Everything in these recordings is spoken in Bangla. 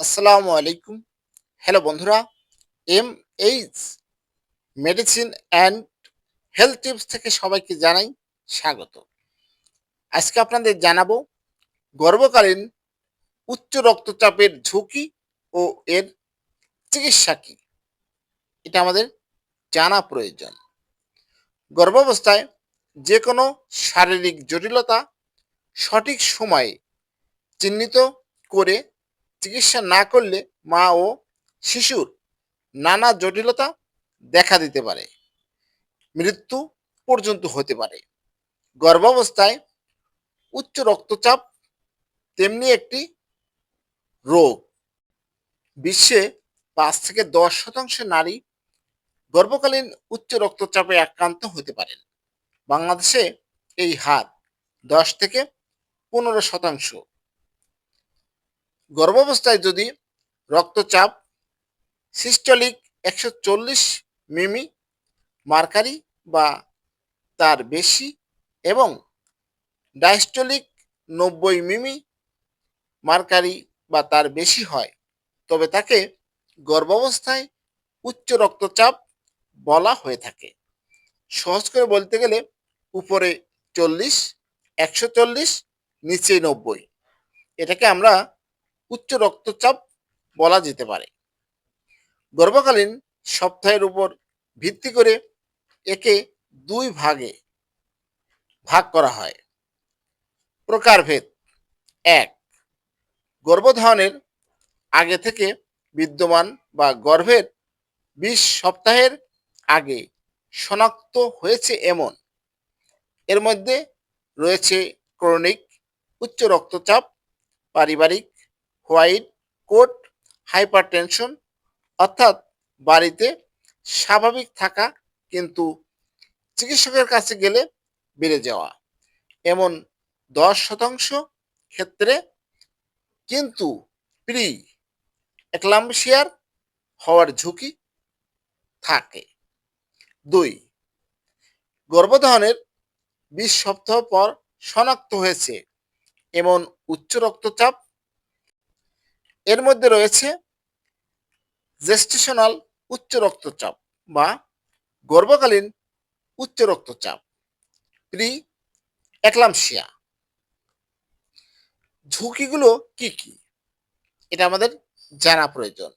আসসালামু আলাইকুম। হ্যালো বন্ধুরা M H medicine and health tips থেকে সবাইকে জানাই স্বাগত। আজকে আপনাদের জানাব গর্ভকালীন উচ্চ রক্তচাপের ঝুঁকি ও এর চিকিৎসা কী। এটা আমাদের জানা প্রয়োজন। গর্ভাবস্থায় যে কোনো শারীরিক জটিলতা সঠিক সময়ে চিহ্নিত করে চিকিৎসা না করলে মা ও শিশুর নানা জটিলতা দেখা দিতে পারে। মৃত্যু পর্যন্ত হতে পারে। গর্ভাবস্থায় উচ্চ রক্তচাপ তেমনি একটি রোগ। বিশ্বে পাঁচ থেকে দশ শতাংশ নারী গর্ভকালীন উচ্চ রক্তচাপে আক্রান্ত হতে পারেন। বাংলাদেশে এই হার দশ থেকে পনেরো শতাংশ। গর্ভাবস্থায় যদি রক্তচাপ সিস্টলিক একশো চল্লিশ মিমি মার্কারি বা তার বেশি এবং ডায়াস্টলিক নব্বই মিমি মার্কারি বা তার বেশি হয়, তবে তাকে গর্ভাবস্থায় উচ্চ রক্তচাপ বলা হয়ে থাকে। সহজ করে বলতে গেলে উপরে চল্লিশ, একশো চল্লিশ, নিচে নব্বই। এটাকে আমরা উচ্চ রক্তচাপ বলা যেতে পারে। গর্ভকালীন সপ্তাহের উপর ভিত্তি করে একে দুই ভাগে ভাগ করা হয়। প্রকারভেদ এক, গর্ভধারণের আগে থেকে বিদ্যমান বা গর্ভের বিশ সপ্তাহের আগে শনাক্ত হয়েছে এমন। এর মধ্যে রয়েছে ক্রনিক, উচ্চ রক্তচাপ, পারিবারিক হোয়াইট কোট, হাইপারটেনশন, অর্থাৎ বাড়িতে স্বাভাবিক থাকা কিন্তু চিকিৎসকের কাছে গেলে বেড়ে যাওয়া। এমন দশ শতাংশ ক্ষেত্রে কিন্তু প্রি একলাম্বসিয়ার হওয়ার ঝুঁকি থাকে। দুই, গর্ভধারণের বিশ সপ্তাহ পর শনাক্ত হয়েছে এমন উচ্চ রক্তচাপ এর মধ্যে রয়েছে জেস্টেশনাল উচ্চ রক্তচাপ বা গর্ভকালীন উচ্চ রক্তচাপ প্রি একলামশিয়া ঝুঁকিগুলো কি কি? এটা আমাদের জানা প্রয়োজন।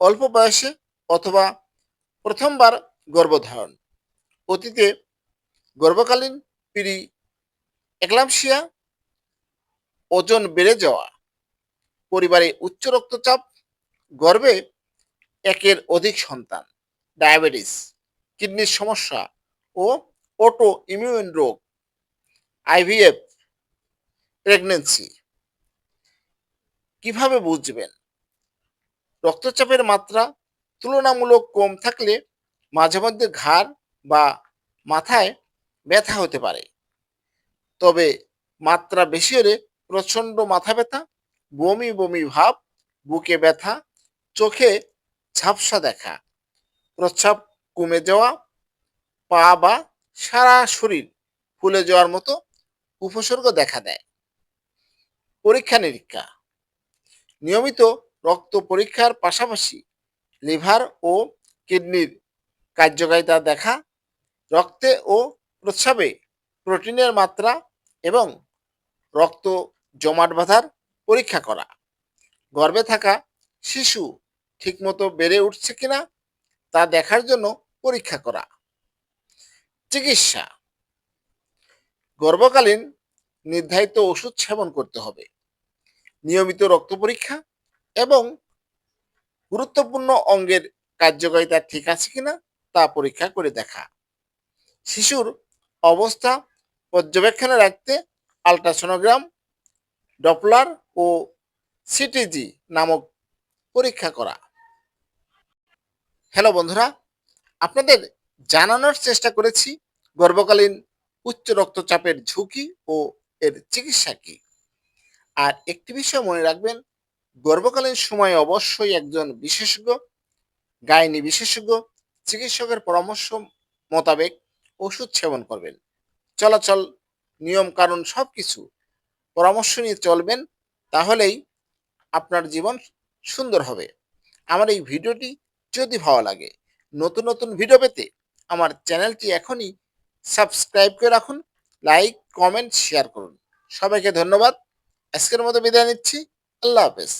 অল্প বয়সে অথবা প্রথমবার গর্ভধারণ, অতীতে গর্ভকালীন পিরি একলামশিয়া ওজন বেড়ে যাওয়া পরিবারে উচ্চ রক্তচাপ, গর্ভে একের অধিক সন্তান, ডায়াবেটিস, কিডনির সমস্যা ও অটো ইমিউন রোগ আইভিএফ প্রেগনেন্সি কীভাবে বুঝবেন? রক্তচাপের মাত্রা তুলনামূলক কম থাকলে মাঝে মধ্যে ঘাড় বা মাথায় ব্যথা হতে পারে। তবে মাত্রা বেশি হলে প্রচণ্ড মাথা ব্যথা বমি বমি ভাব, বুকে ব্যথা, চোখে ঝাপসা দেখা, প্রস্রাব কমে যাওয়া, পা বা সারা শরীর ফুলে যাওয়ার মতো উপসর্গ দেখা দেয়। পরীক্ষা নিরীক্ষা। নিয়মিত রক্ত পরীক্ষার পাশাপাশি লিভার ও কিডনির কার্যকারিতা দেখা, রক্তে ও প্রস্রাবে প্রোটিনের মাত্রা এবং রক্ত জমাট বাঁধার পরীক্ষা করা। গর্ভে থাকা শিশু ঠিকমতো বেড়ে উঠছে কিনা তা দেখার জন্য পরীক্ষা করা। চিকিৎসা। গর্ভকালীন নির্ধারিত ওষুধ সেবন করতে হবে। নিয়মিত রক্ত পরীক্ষা এবং গুরুত্বপূর্ণ অঙ্গের কার্যকারিতা ঠিক আছে কিনা তা পরীক্ষা করে দেখা। শিশুর অবস্থা পর্যবেক্ষণে রাখতে আলট্রাসোনোগ্রাম, ডপলার ও সিটিজি নামক পরীক্ষা করা। হ্যালো বন্ধুরা, আপনাদের জানানোর চেষ্টা করেছি, গর্ভকালীন উচ্চ রক্তচাপের ঝুঁকি ও এর চিকিৎসা কী। আর একটি বিষয় মনে রাখবেন, গর্ভকালীন সময়ে অবশ্যই একজন বিশেষজ্ঞ, গাইনি বিশেষজ্ঞ, চিকিৎসকের পরামর্শ মোতাবেক ওষুধ সেবন করবেন। চলাচল নিয়ম কানুন সব কিছু পরামর্শ নিয়ে চলবেন তাহলেই আপনার জীবন সুন্দর হবে। আমার এই ভিডিওটি যদি ভালো লাগে, নতুন নতুন ভিডিও পেতে আমার চ্যানেলটি এখনই সাবস্ক্রাইব করে রাখুন, লাইক, কমেন্ট, শেয়ার করুন। সবাইকে ধন্যবাদ। আজকের মতো বিদায় নিচ্ছি। আল্লাহ হাফেজ।